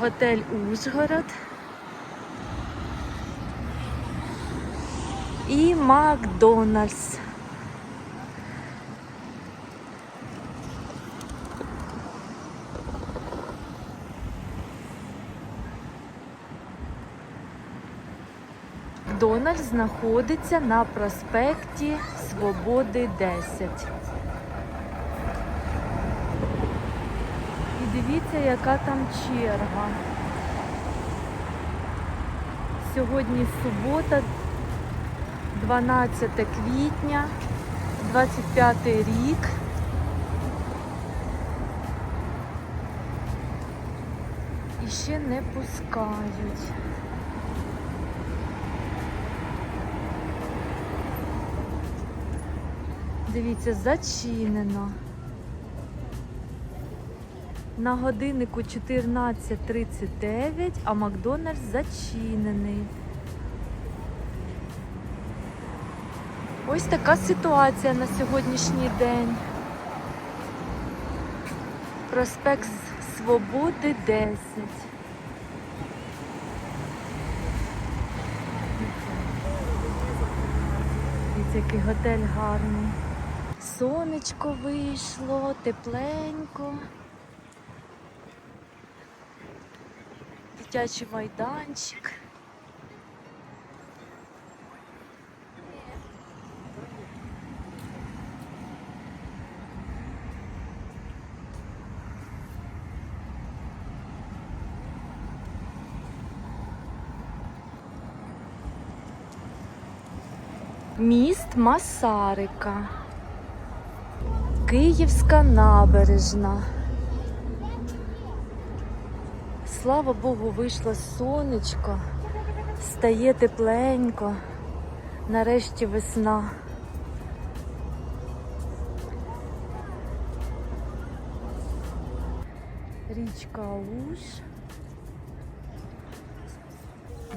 Готель Ужгород. І Макдональдс. Макдональдс знаходиться на проспекті Свободи 10. І дивіться, яка там черга. Сьогодні субота, 12 квітня, 25 рік. І ще не пускають. Дивіться, зачинено. На годиннику 14.39, а Макдональдс зачинений. Ось така ситуація на сьогоднішній день. Проспект Свободи 10. Дивіться, який готель гарний. Сонечко вийшло, тепленько. Дитячий майданчик. Міст Масарика. Київська набережна. Слава Богу, вийшло сонечко, стає тепленько, нарешті весна. Річка Уж.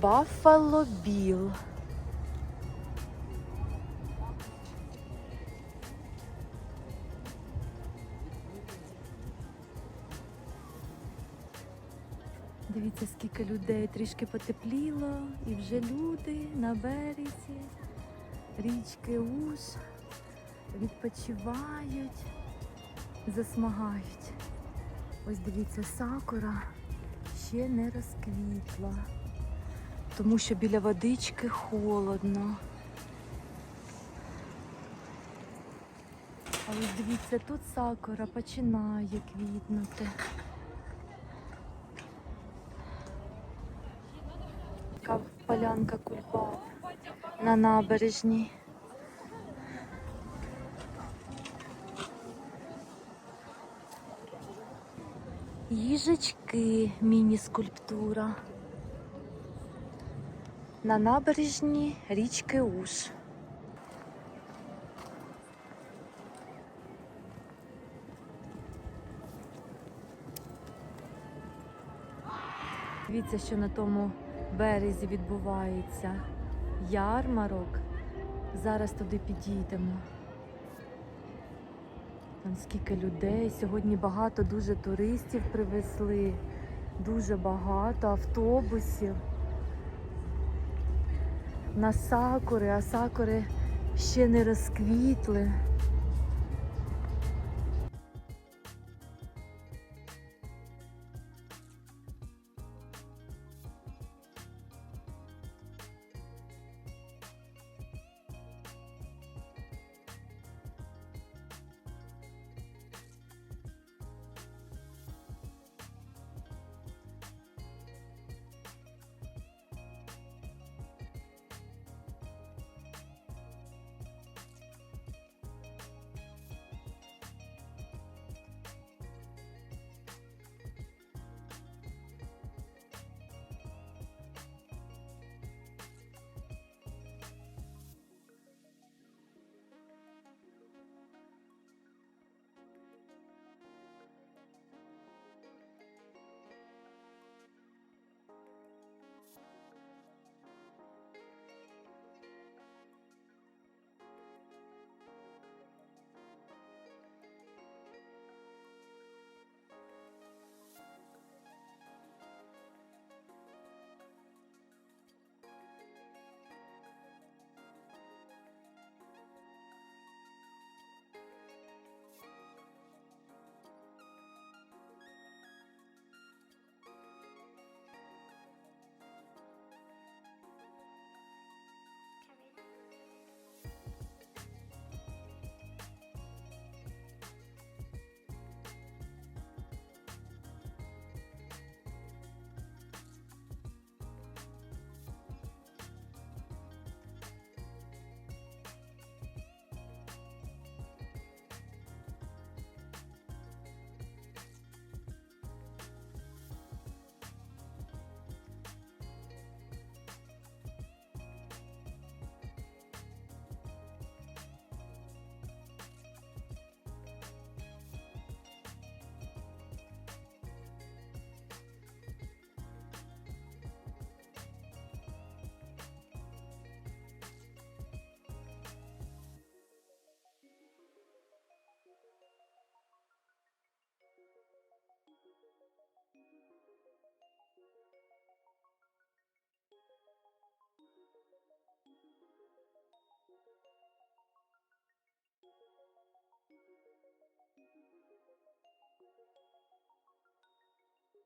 Баффало Біл. Дивіться, скільки людей трішки потепліло, і вже люди на березі, річки Уж відпочивають, засмагають. Ось дивіться, сакура ще не розквітла, тому що біля водички холодно. А ось дивіться, тут сакура починає квітнути. Така полянка кульбаб на набережній. Їжачки, міні-скульптура. На набережні річки Уж. Дивіться, що на тому березі відбувається ярмарок. Зараз туди підійдемо. Там скільки людей. Сьогодні багато дуже туристів привезли. Дуже багато автобусів. На сакури, а сакури ще не розквітли.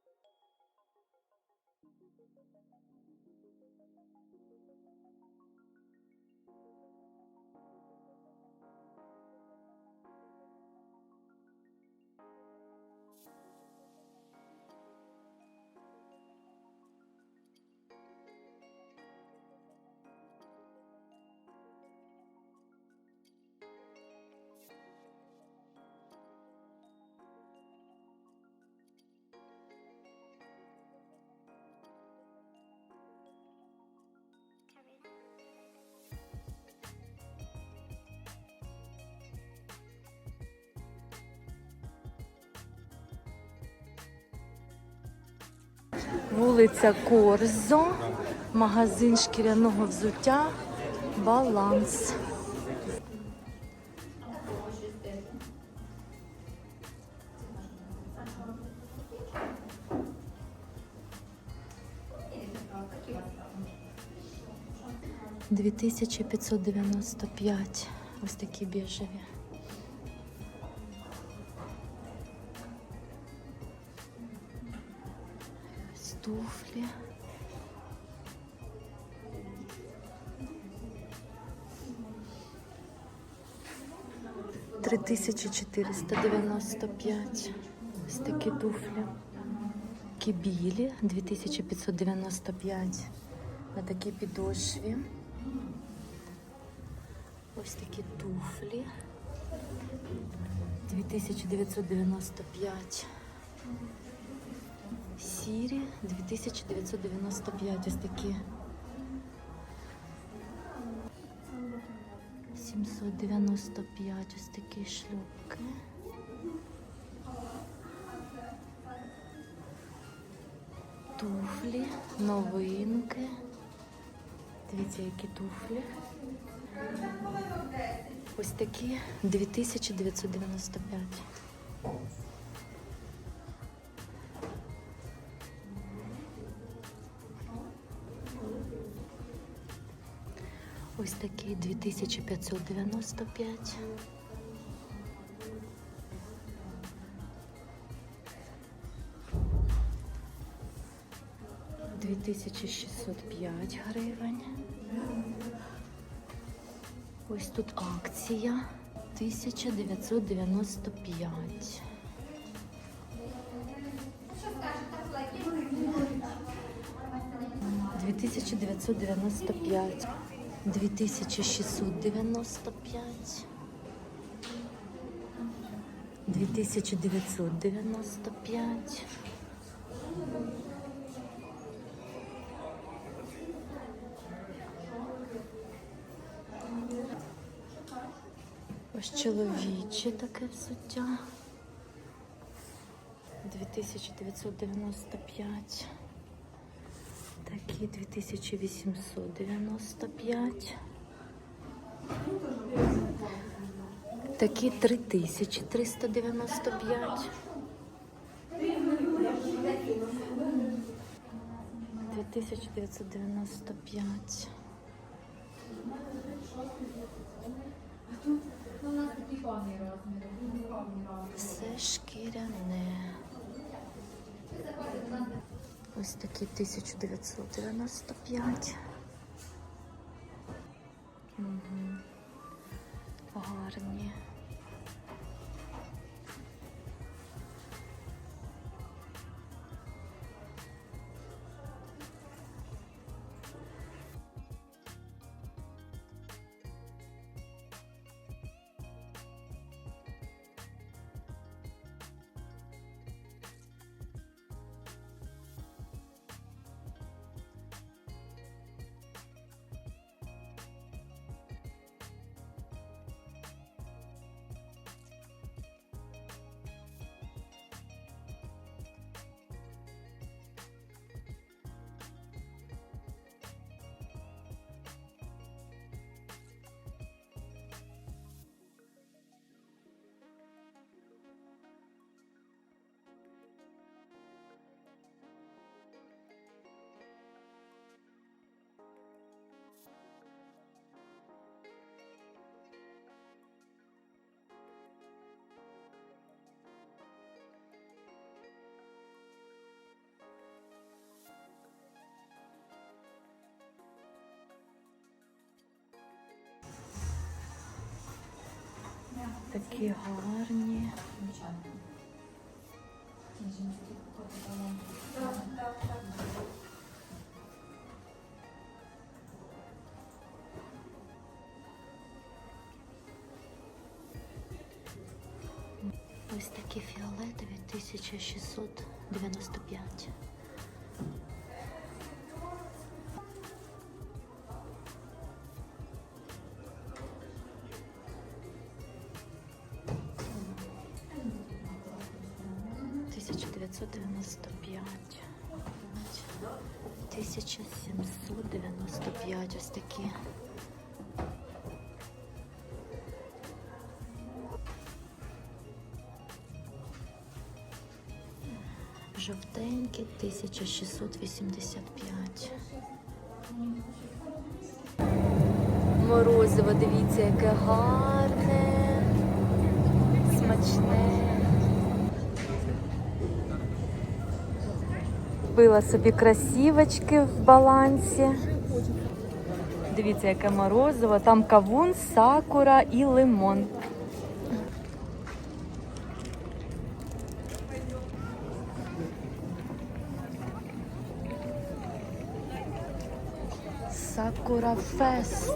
Thank you. Вулиця Корзо, магазин шкіряного взуття, баланс. Дві тисячі п'ятсот дев'яносто п'ять. Ось такі біжеві. Туфлі. Три тисячі чотириста дев'яносто п'ять. Ось такі туфлі. Такі білі, 2595 на такій підошві. Ось такі туфлі. 2995. Сірі 2995. Ось такі. 795 ось такі шлюпки. Туфлі, новинки. Дивіться, які туфлі. Ось такі 2995. Ось такі 2595. Дві тисячі шістсот п'ять гривень. Ось тут акція 1995. Дві тисячі дев'ятсот дев'яносто п'ять, дві тисячі шістсот дев'яносто п'ять, дві тисячі дев'ятсот дев'яносто п'ять. Ось чоловіче таке взуття. 2995. Такі 2895. Такі 3395. 2995. Все шкіряне. Ось такі 1995. Угу. Гарні. Такі гарні. Ось такі фіолетові 1695. 1685. Морозиво, дивіться, яке гарне, смачне. Купила собі красівочки в балансі. Дивіться, яке морозиво. Там кавун, сакура і лимон. Сакура фест.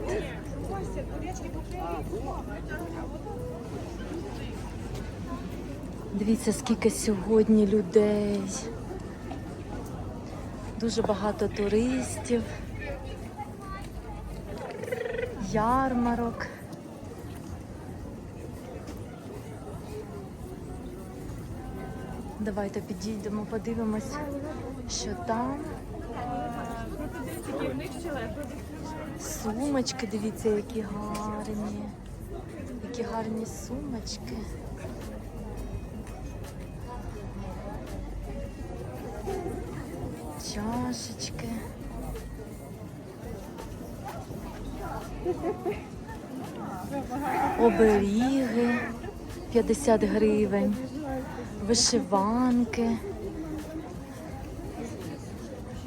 Дивіться, скільки сьогодні людей. Дуже багато туристів, ярмарок. Давайте підійдемо, подивимось, що там. Сумочки, дивіться, які гарні. Які гарні сумочки. Чашечки. Оберіги 50 гривень, вишиванки,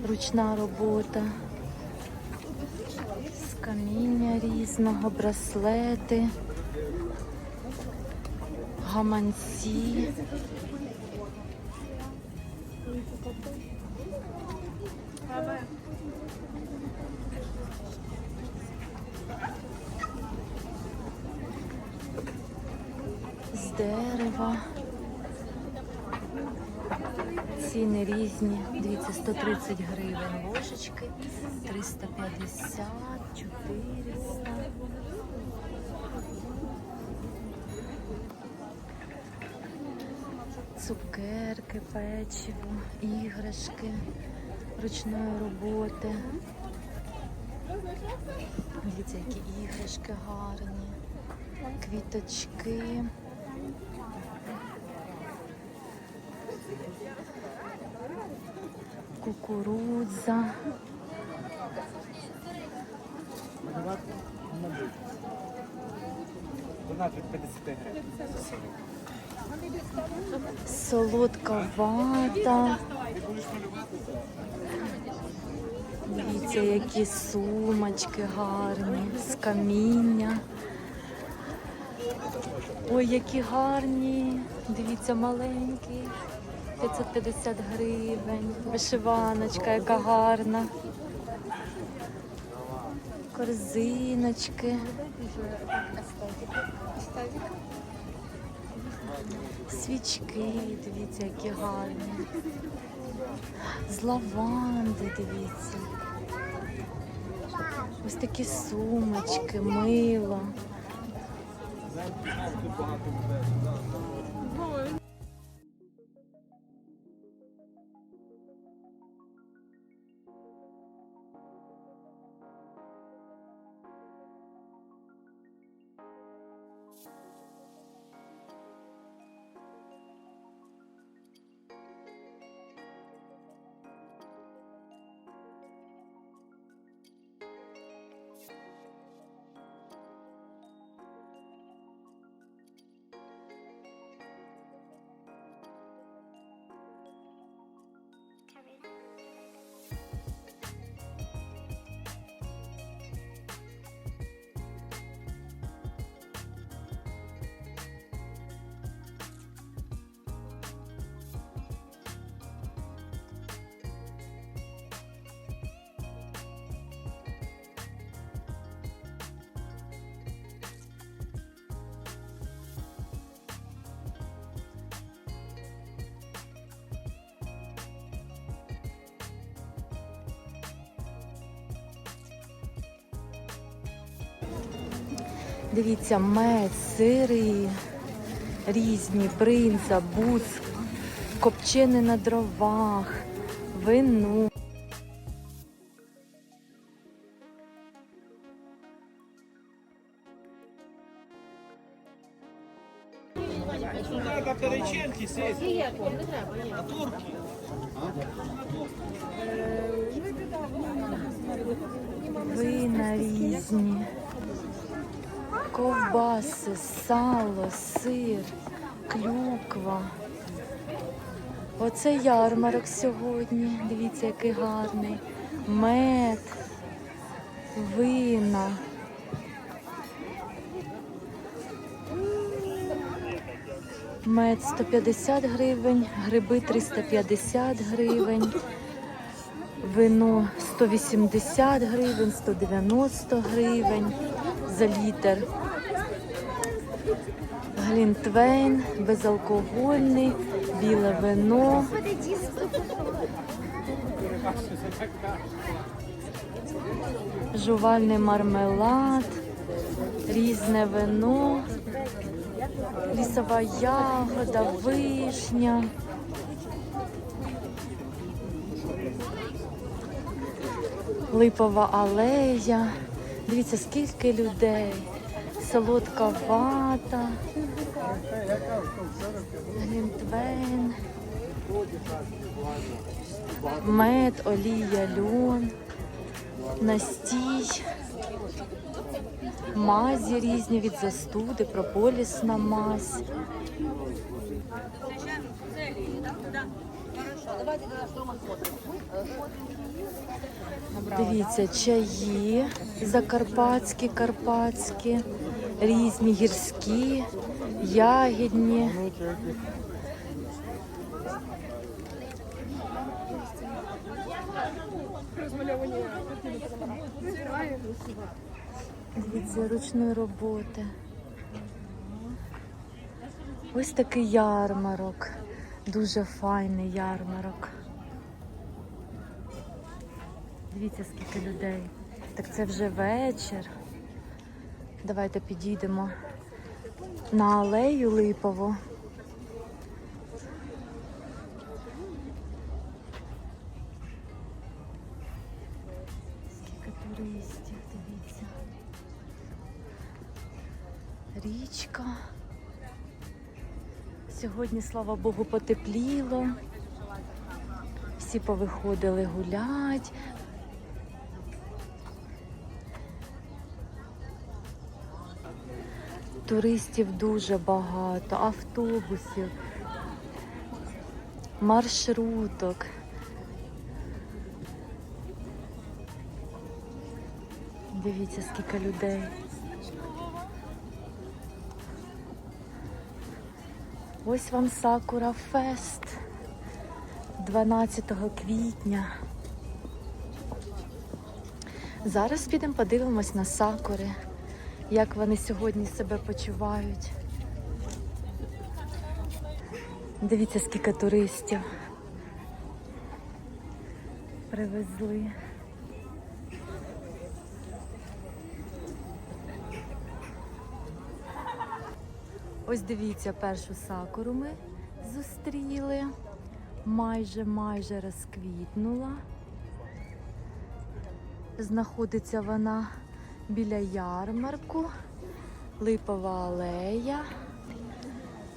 ручна робота каміння різного, браслети, гаманці. З дерева. Ціни різні. Дивіться, 130 гривень ложечки, 350, 400. Цукерки, печиво, іграшки ручної роботи. Дивіться, які іграшки гарні, квіточки. Кукурудза. Вона від 50. Солодка вата. Дивіться, які сумочки гарні, з каміння. Ой, які гарні. Дивіться, маленькі. 550 гривень. Вишиваночка, яка гарна. Корзиночки. Свічки, дивіться, які гарні. З лаванди, дивіться. Ось такі сумочки, мило. Дивіться, мед, сири, різні, бринза, буц, копчене на дровах, вино. Вина різні, ковбаси, сало, сир, клюква. Оце ярмарок сьогодні. Дивіться, який гарний. Мед, вина. Мед 150 гривень, гриби 350 гривень, вино 180 гривень, 190 гривень за літр. Глінтвейн, безалкогольний, біле вино. Жувальний мармелад, різне вино, лісова ягода, вишня. Липова алея. Дивіться, скільки людей. Солодка вата. Глінтвейн. Мед, олія, льон, настій, мазі різні від застуди, прополісна мазь. Дивіться, чаї закарпатські, карпатські, різні гірські, ягідні. Дивіться, ручної роботи. Ось такий ярмарок. Дуже файний ярмарок. Дивіться, скільки людей. Так це вже вечір. Давайте підійдемо на алею Липову. Скільки туристів, дивіться. Річка. Сьогодні, слава Богу, потепліло. Всі повиходили гулять. Туристів дуже багато, автобусів, маршруток. Дивіться, скільки людей. Ось вам Сакура Фест 12 квітня. Зараз підемо подивимось на сакури, як вони сьогодні себе почувають. Дивіться, скільки туристів привезли. Ось дивіться, першу сакуру ми зустріли. Майже майже розквітнула. Знаходиться вона біля ярмарку, липова алея.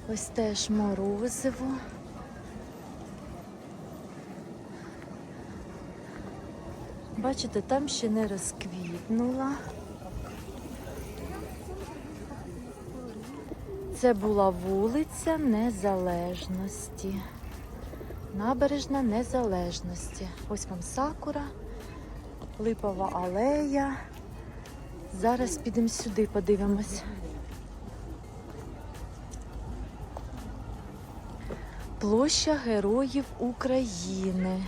Ось теж морозиво. Бачите, там ще не розквітнула. Це була вулиця Незалежності. Набережна Незалежності. Ось вам сакура, липова алея. Зараз підемо сюди, подивимось. Площа Героїв України.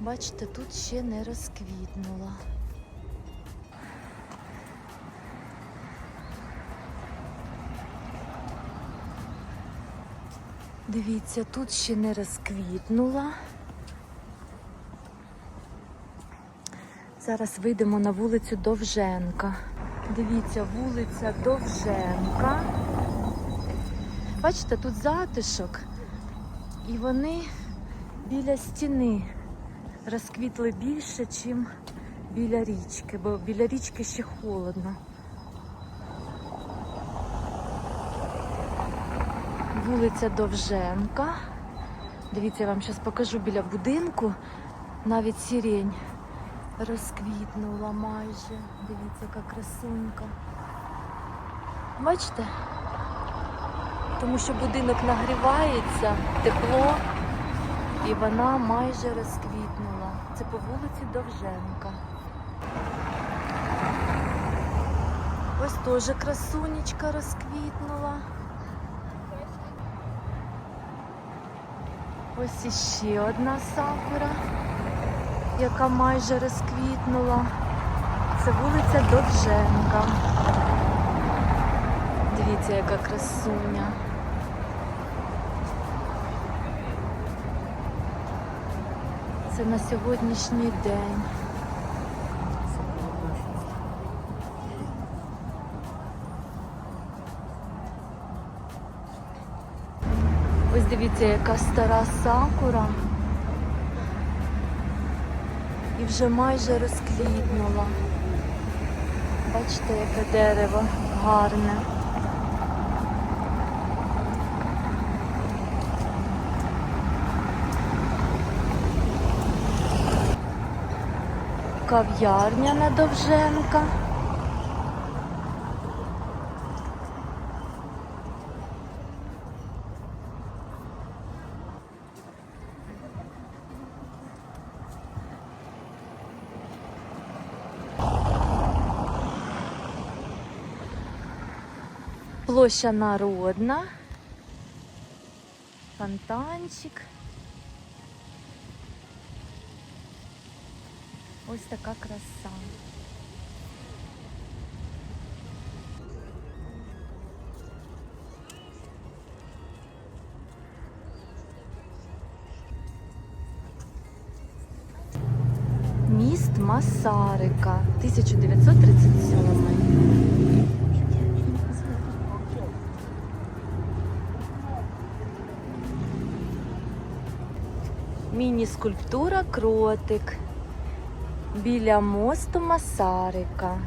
Бачите, тут ще не розквітнула. Дивіться, тут ще не розквітнула. Зараз вийдемо на вулицю Довженка. Дивіться, вулиця Довженка. Бачите, тут затишок. І вони біля стіни розквітли більше, ніж біля річки, бо біля річки ще холодно. Вулиця Довженка. Дивіться, я вам зараз покажу біля будинку. Навіть сирень розквітнула майже. Дивіться, яка красунька. Бачите? Тому що будинок нагрівається, тепло, і вона майже розквітнула. Це по вулиці Довженка. Ось теж красунечка розквітнула. Ось іще одна сакура, яка майже розквітнула. Це вулиця Довженка. Дивіться, яка красуня. Це на сьогоднішній день. Ось дивіться, яка стара сакура. І вже майже розквітнула. Бачите, яке дерево гарне. Кав'ярня на Довженка. Площа народна. Фонтанчик. Ось така краса. Міст Масарика, 1937. Міні-скульптура кротик біля мосту Масарика.